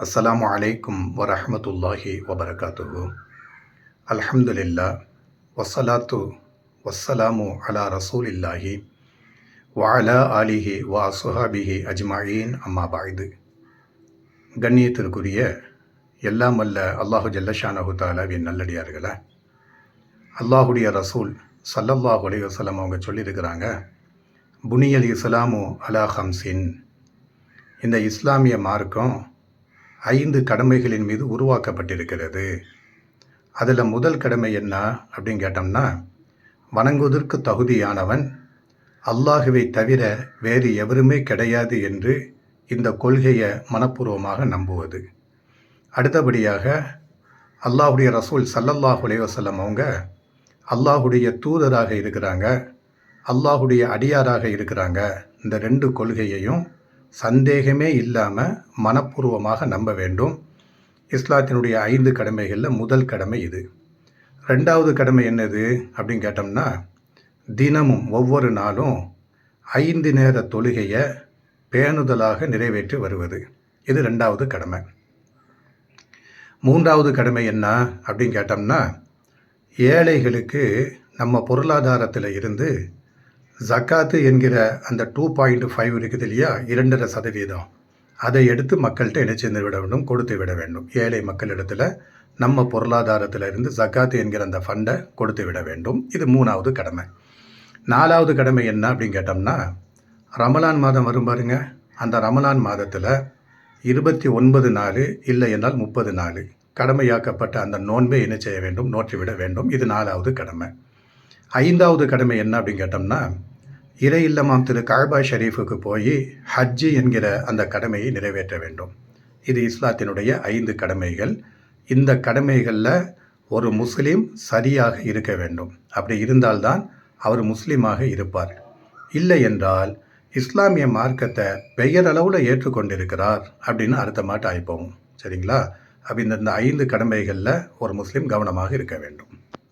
அஸ்லாம் அலைக்கும் வரஹ்மத்துல்லாஹி வபரகாத்துஹு. அல்ஹம்துலில்லா வஸ்ஸலாத்து வஸ்ஸலாமு அலா ரசூலில்லாஹி வாலா ஆலிஹி வா சுஹாபிஹி அஜ்மாயின் அம்மா பாய்து கண்ணியத்திற்குரிய எல்லாம் அல்ல அல்லாஹு ஜல்லஷானஹு தாலாவின் நல்லடியார்களே. அல்லாஹுடைய ரசூல் சல்லல்லாஹு அலி வசலம் அவங்க சொல்லியிருக்கிறாங்க புனியல் இஸ்லாமு அலா ஹம்சின் இந்த இஸ்லாமிய மார்க்கம் ஐந்து கடமைகளின் மீது உருவாக்கப்பட்டிருக்கிறது. அதில் முதல் கடமை என்ன அப்படின்னு கேட்டோம்னா வணங்குவதற்கு தகுதியானவன் அல்லாஹுவை தவிர வேறு எவருமே கிடையாது என்று இந்த கொள்கையை மனப்பூர்வமாக நம்புவது. அடுத்தபடியாக அல்லாஹுடைய ரசூல் சல்லல்லாஹ் அலைஹி அவங்க அல்லாஹுடைய தூதராக இருக்கிறாங்க அல்லாஹுடைய அடியாராக இருக்கிறாங்க. இந்த ரெண்டு கொள்கையையும் சந்தேகமே இல்லாமல் மனப்பூர்வமாக நம்ப வேண்டும். இஸ்லாத்தினுடைய ஐந்து கடமைகளில் முதல் கடமை இது. ரெண்டாவது கடமை என்னது அப்படின்னு கேட்டோம்னா தினமும் ஒவ்வொரு நாளும் ஐந்து நேர தொழுகையை பேணுதலாக நிறைவேற்றி வருவது. இது ரெண்டாவது கடமை. மூன்றாவது கடமை என்ன அப்படின்னு கேட்டோம்னா ஏழைகளுக்கு நம்ம பொருளாதாரத்தில் இருந்து ஜக்காத்து என்கிற அந்த டூ பாயிண்ட் ஃபைவ் இருக்குது இல்லையா? இரண்டரை சதவீதம். அதை எடுத்து மக்கள்கிட்ட என்ன செய்து விட வேண்டும்? கொடுத்து விட வேண்டும். ஏழை மக்களிடத்தில் நம்ம பொருளாதாரத்தில் இருந்து ஜக்காத்து என்கிற அந்த ஃபண்டை கொடுத்து விட வேண்டும். இது மூணாவது கடமை. நாலாவது கடமை என்ன அப்படின்னு கேட்டோம்னா ரமலான் மாதம் வரும் பாருங்க. அந்த ரமலான் மாதத்தில் இருபத்தி ஒன்பது நாள் இல்லை என்றால் முப்பது நாள் கடமையாக்கப்பட்ட அந்த நோன்பை என்ன செய்ய வேண்டும்? நோற்றிவிட வேண்டும். இது நாலாவது கடமை. ஐந்தாவது கடமை என்ன அப்படின்னு கேட்டோம்னா இறை இல்லமாம் திரு காபா ஷரீஃபுக்கு போய் ஹஜ்ஜி என்கிற அந்த கடமையை நிறைவேற்ற வேண்டும். இது இஸ்லாத்தினுடைய ஐந்து கடமைகள். இந்த கடமைகளில் ஒரு முஸ்லீம் சரியாக இருக்க வேண்டும். அப்படி இருந்தால்தான் அவர் முஸ்லீமாக இருப்பார். இல்லை என்றால் இஸ்லாமிய மார்க்கத்தை பெயரளவில் ஏற்றுக்கொண்டிருக்கிறார் அப்படின்னு அர்த்தமாட்டு ஆய்ப்போம். சரிங்களா? அப்படி இந்த இந்த ஐந்து கடமைகளில் ஒரு முஸ்லீம் கவனமாக இருக்க வேண்டும்.